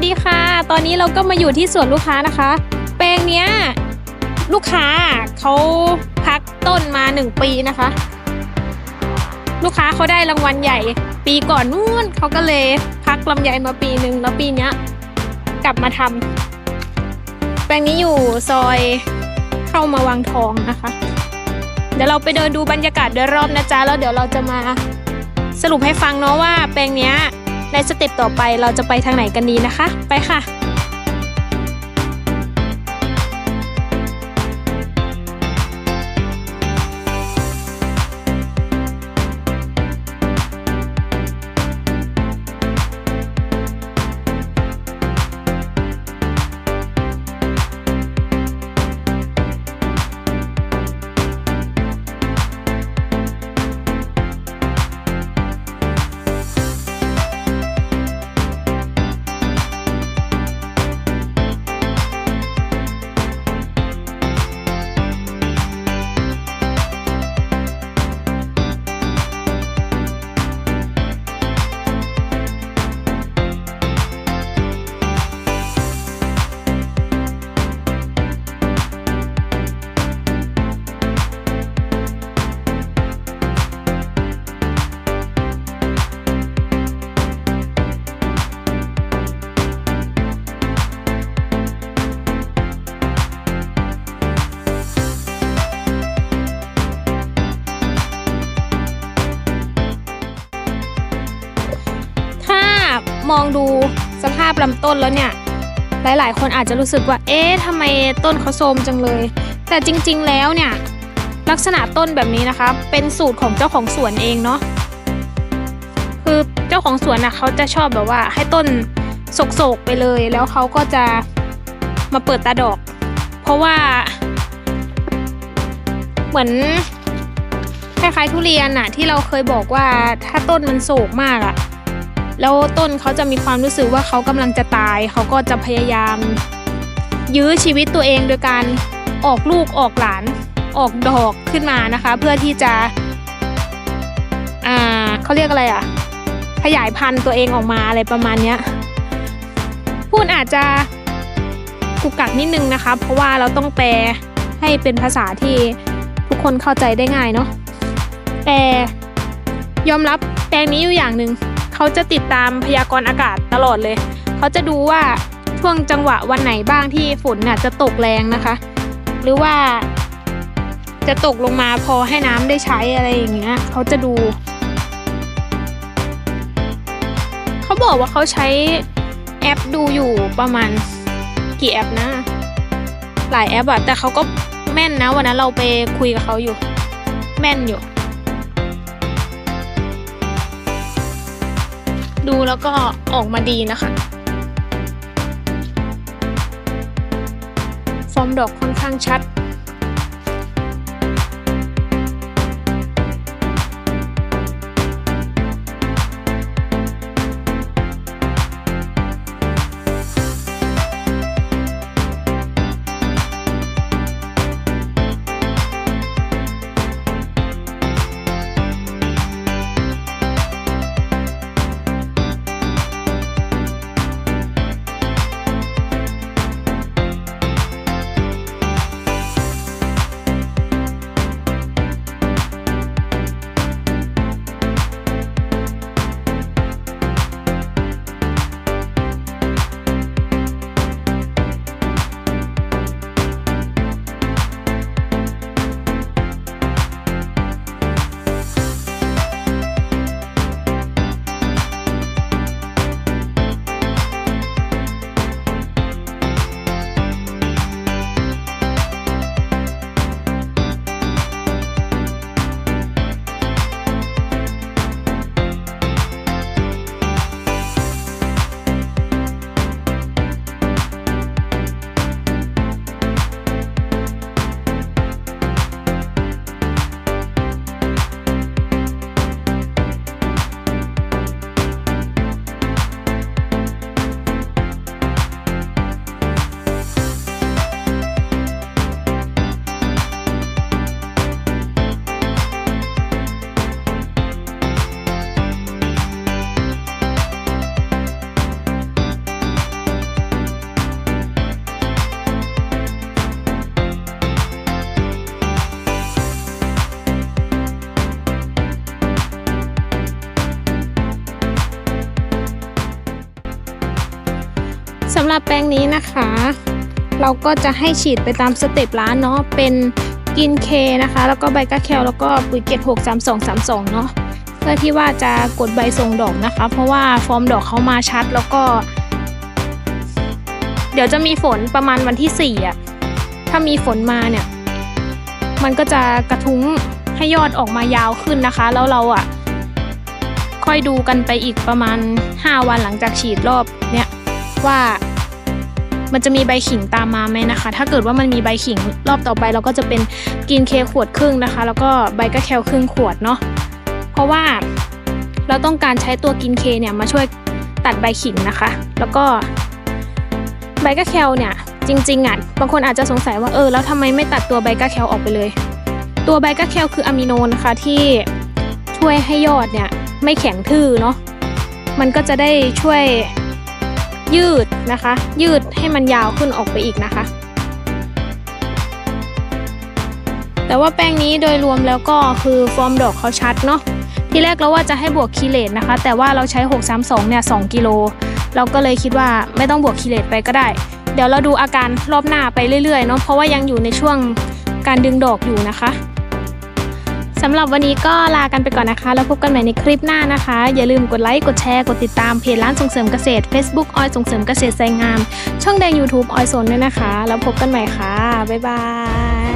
สดีค่ะ ตอนนี้เราก็มาอยู่ที่สวนลูกค้านะคะ แปลงเนี้ยลูกค้าเขาพักต้นมาหนึ่งปีนะคะ ลูกค้าเขาได้รางวัลใหญ่ ปีก่อนนู่นเขาก็เลยพักลำไยมาปีหนึ่งแล้วปีเนี้ยกลับมาทำแปลงนี้อยู่ซอยเข้ามาวังทองนะคะ เดี๋ยวเราไปเดินดูบรรยากาศโดยรอบนะจ๊ะแล้วเดี๋ยวเราจะมาสรุปให้ฟังเนาะว่าแปลงเนี้ย ในสเต็ปต่อไปเราจะไปทางไหนกันดีนะคะ ไปค่ะ มองดูสภาพลำต้นแล้วเนี่ย หลายๆ คนอาจจะรู้สึกว่า เอ๊ะทำไมต้นเขาโทมจังเลย แต่จริงๆ แล้วเนี่ย ลักษณะต้นแบบนี้นะคะ เป็นสูตรของเจ้าของสวนเองเนาะ คือเจ้าของสวนนะเขาจะชอบแบบว่าให้ต้นโศกๆไปเลย แล้วเขาก็จะมาเปิดตาดอก เพราะว่า เหมือนคล้ายๆทุเรียนอะที่เราเคยบอกว่าถ้าต้นมันโศกมากอะ แล้วต้นเขาจะมีความรู้สึกว่าเขากำลังจะตาย เขาก็จะพยายาม ยื้อชีวิตตัวเองโดยการออกลูกออกหลานออกดอกขึ้นมานะคะ เพื่อที่จะอ่าเขาเรียกอะไรอะขยายพันธุ์ตัวเองออกมาอะไรประมาณเนี้ยพูดอาจจะกุกกักนิดนึงนะคะ เพราะว่าเราต้องแปลให้เป็นภาษาที่ทุกคนเข้าใจได้ง่ายเนาะแต่ยอมรับแปลงนี้อยู่อย่างหนึ่ง เขาจะติดตามพยากรณ์อากาศตลอดเลย เขาจะดูว่าช่วงจังหวะวันไหนบ้างที่ฝนน่ะจะตกแรงนะคะ หรือว่า จะตกลงมาพอให้น้ำได้ใช้อะไรอย่างเงี้ยเขาจะดู เขาบอกว่าเขาใช้แอปดูอยู่ประมาณกี่แอปนะ หลายแอปอะแต่เขาก็แม่นนะวันนั้นเราไปคุยกับเขาอยู่ แม่นอยู่ ดูแล้วก็ออกมาดีนะคะ ฟอร์มดอกค่อนข้างชัด หรับแปลงนี้นะคะ เราก็จะให้ฉีดไปตามสเต็ปร้านเนาะเป็นกินเคนะคะ แล้วก็ใบกะแคลแล้วก็ปุ๋ยเกต6 3 2 3 2เนาะเพื่อที่ว่าจะกดใบส่งดอกนะคะ เพราะว่าฟอร์มดอกเขามาชัดแล้วก็ เดี๋ยวจะมีฝนประมาณวันที่4อะถ้ามีฝนมาเนี่ย มันก็จะกระทุ้งให้ยอดออกมายาวขึ้นนะคะ แล้วเราอะ ค่อยดูกันไปอีกประมาณ 5 วันหลังจากฉีดรอบเนี้ยว่า มันจะมีใบขิงตามมาไหมนะคะ ถ้าเกิดว่ามันมีใบขิงรอบต่อไปเราก็จะเป็นกินเคขวดครึ่งนะคะ แล้วก็ใบกะแคลครึ่งขวดเนาะเพราะว่าเราต้องการใช้ตัวกินเคเนี่ยมาช่วยตัดใบขิงนะคะ แล้วก็ใบกะแคลเนี่ยจริงๆอะบางคนอาจจะสงสัยว่าเออแล้วทำไมไม่ตัดตัวใบกะแคลออกไปเลย ตัวใบกะแคลคืออะมิโนนะคะที่ช่วยให้ยอดเนี่ยไม่แข็งทื่อเนาะมันก็จะได้ช่วย ยืดนะคะ ยืดให้มันยาวขึ้นออกไปอีกนะคะ แต่ว่าแป้งนี้โดยรวมแล้วก็คือฟอร์มดอกเขาชัดเนาะที่แรกเราว่าจะให้บวกคีเลตนะคะ แต่ว่าเราใช้ 632 เนี่ย 2 กิโล เราก็เลยคิดว่าไม่ต้องบวกคีเลตไปก็ได้ เดี๋ยวเราดูอาการรอบหน้าไปเรื่อยๆเนาะเพราะว่ายังอยู่ในช่วงการดึงดอกอยู่นะคะ สำหรับวันนี้ก็ลากันไปก่อนนะคะ แล้วพบกันใหม่ในคลิปหน้านะคะ อย่าลืมกดไลค์ กดแชร์ กดติดตามเพจร้านส่งเสริมเกษตร Facebook ออยส่งเสริมเกษตรไซงาม ช่องแดง YouTube ออยโซนด้วยนะคะ แล้วพบกันใหม่ค่ะ บ๊ายบาย